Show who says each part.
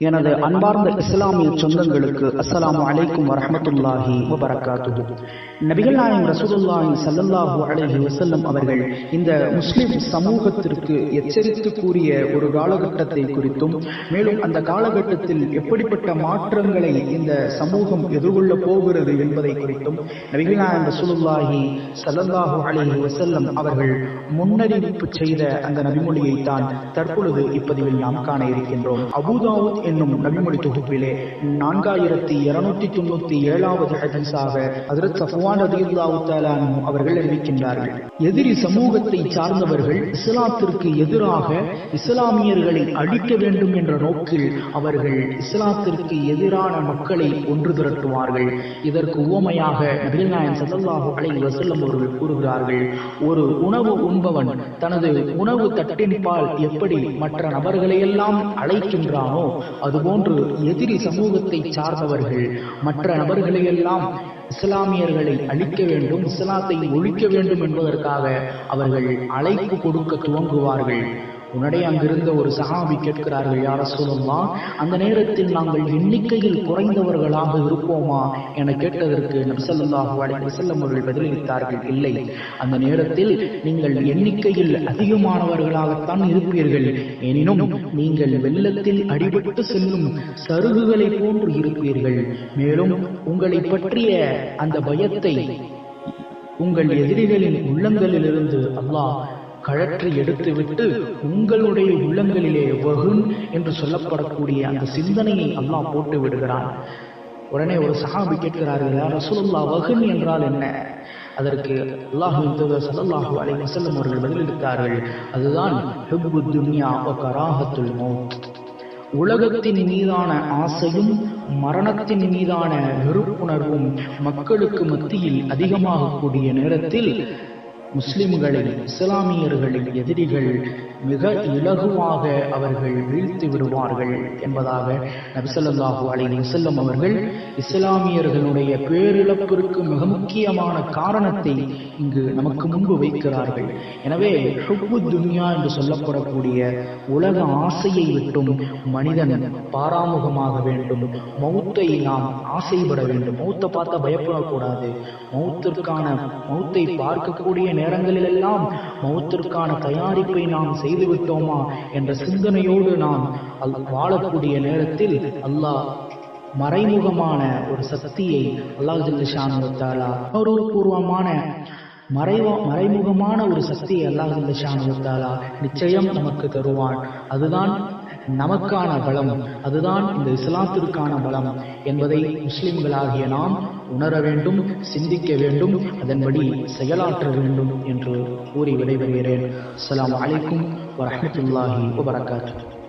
Speaker 1: எனது அன்பார்ந்த இஸ்லாமிய சொந்தங்களுக்கு அஸ்ஸலாமு அலைக்கும் வரஹ்மத்துல்லாஹி வபரகாத்துஹு. நபிகள் நாயகம் ரசூலுல்லாஹி ஸல்லல்லாஹு அலைஹி வஸல்லம் அவர்கள் இந்த முஸ்லிம் சமூகத்திற்கு எச்சரித்து கூறிய ஒரு காலகட்டத்தை குறித்தும் மேலும் அந்த காலகட்டத்தில் எப்படிப்பட்ட மாற்றங்களை இந்த சமூகம் எதிர்கொள்ள போகிறது என்பதை குறித்தும் நபிகள் நாயகம் ரசூலுல்லாஹி ஸல்லல்லாஹு அலைஹி வஸல்லம் அவர்கள் முன்னறிவிப்பு செய்த அந்த நபிமொழியை தான் தற்பொழுது இப்பதிவில் நாம் காண இருக்கின்றோம். அபூதாவுத் என்னும் நபிமொழி தொகுப்பிலே நான்காயிரத்தி இருநூத்தி தொண்ணூத்தி ஏழாவது ஹதீஸாக ஹஜ்ரத் சஃப்வான் ரலியல்லாஹு தஆலா அவர்கள் அறிவிக்கின்றார்கள். எதிரி சமூகத்தை சார்ந்தவர்கள் இஸ்லாத்திற்கு எதிராக இஸ்லாமியர்களை அழிக்க வேண்டும் என்ற நோக்கில் அவர்கள் இஸ்லாத்திற்கு எதிரான மக்களை ஒன்று திரட்டுவார்கள். இதற்கு உவமையாக நபிகள் நாயகம் ஸல்லல்லாஹு அலைஹி வஸல்லம் அவர்கள் கூறுகிறார்கள் ஒரு உணவு உண்பவன் தனது உணவு தட்டின்பால் எப்படி மற்ற நபர்களையெல்லாம் அழைக்கின்றானோ அதுபோன்று எதிரி சமூகத்தை சார்ந்தவர்கள் மற்ற நபர்களையெல்லாம் இஸ்லாமியர்களை அழிக்க வேண்டும் இஸ்லாத்தை ஒழிக்க வேண்டும் என்பதற்காக அவர்கள் அழைப்பு கொடுக்க துவங்குவார்கள். உடனே அங்கிருந்த ஒரு சஹாபி கேட்கிறார்கள் யார சொல்லுமா அந்த நேரத்தில் நாங்கள் எண்ணிக்கையில் குறைந்தவர்களாக இருப்போமா? என கேட்டதற்கு நபிசல்லாஹு அலைஹி வஸல்லம் அவர்கள் பதிலளித்தார்கள் இல்லை. அந்த நேரத்தில் நீங்கள் எண்ணிக்கையில் அதிகமானவர்களாகத்தான் இருப்பீர்கள். எனினும் நீங்கள் வெள்ளத்தில் அடிபட்டு செல்லும் சருகுகளை போன்று இருப்பீர்கள். மேலும் உங்களை பற்றிய அந்த பயத்தை உங்கள் எதிரிகளின் உள்ளங்களிலிருந்து அல்லாஹ் கழற்றி எடுத்துவிட்டு உங்களுடைய உள்ளங்களிலே வகுன் என்று சொல்லப்படக்கூடிய அந்த சிந்தனையை அல்லாஹ் போட்டு விடுகிறான். உடனே ஒரு சஹாபி கேட்கிறார்கள் ரசூலுல்லா வகுன் என்றால் என்ன? அதற்கு அல்லாஹு சல்லாஹு அலை வசல்லம் அவர்கள் பதிலளித்தார்கள் அதுதான் ஹுப்பு துன்யா கராஹத்துல் மௌத். உலகத்தின் மீதான ஆசையும் மரணத்தின் மீதான வெறுப்புணர்வும் மக்களுக்கு மத்தியில் அதிகமாகக்கூடிய நேரத்தில் முஸ்லிம்களின் இஸ்லாமியர்களின் எதிரிகள் மிக இலகுவாக அவர்கள் வீழ்த்து விடுவார்கள் என்பதாக நபிசல்லாஹு அலைஹி செல்லும் அவர்கள் இஸ்லாமியர்களுடைய பேரிழப்பிற்கு மிக முக்கியமான காரணத்தை இங்கு நமக்கு முன்பு வைக்கிறார்கள். எனவே ஹுப்பு துன்யா என்று சொல்லப்படக்கூடிய உலக ஆசையை விட்டும் மனிதன் பாராமுகமாக வேண்டும். மௌத்தை நாம் ஆசைப்பட வேண்டும். மௌத்தை பார்த்தா பயப்படக்கூடாது. மௌத்திற்கான மௌத்தை பார்க்கக்கூடிய நேரங்களிலெல்லாம் மௌத்திற்கான தயாரிப்பை நாம் செய்துவிட்டோமா என்ற சிந்தனையோடு நாம் வாழக்கூடிய நேரத்தில் அல்லாஹ் மறைமுகமான ஒரு சக்தியை அல்லாஹ் பூர்வமான மறைவா மறைமுகமான ஒரு சக்தியை அல்லாஹ் நிச்சயம் நமக்கு தருவான். அதுதான் நமக்கான பலம். அதுதான் இந்த இஸ்லாத்திற்கான பலம். என்பதை முஸ்லிம்களாகிய நாம் உணர வேண்டும் சிந்திக்க வேண்டும் அதன்படி செயலாற்ற வேண்டும் என்று கூறி விடைபெறுகிறேன். அஸ்லாம் அலைக்கும் வரமத்துல்லாஹி வபரகாத்து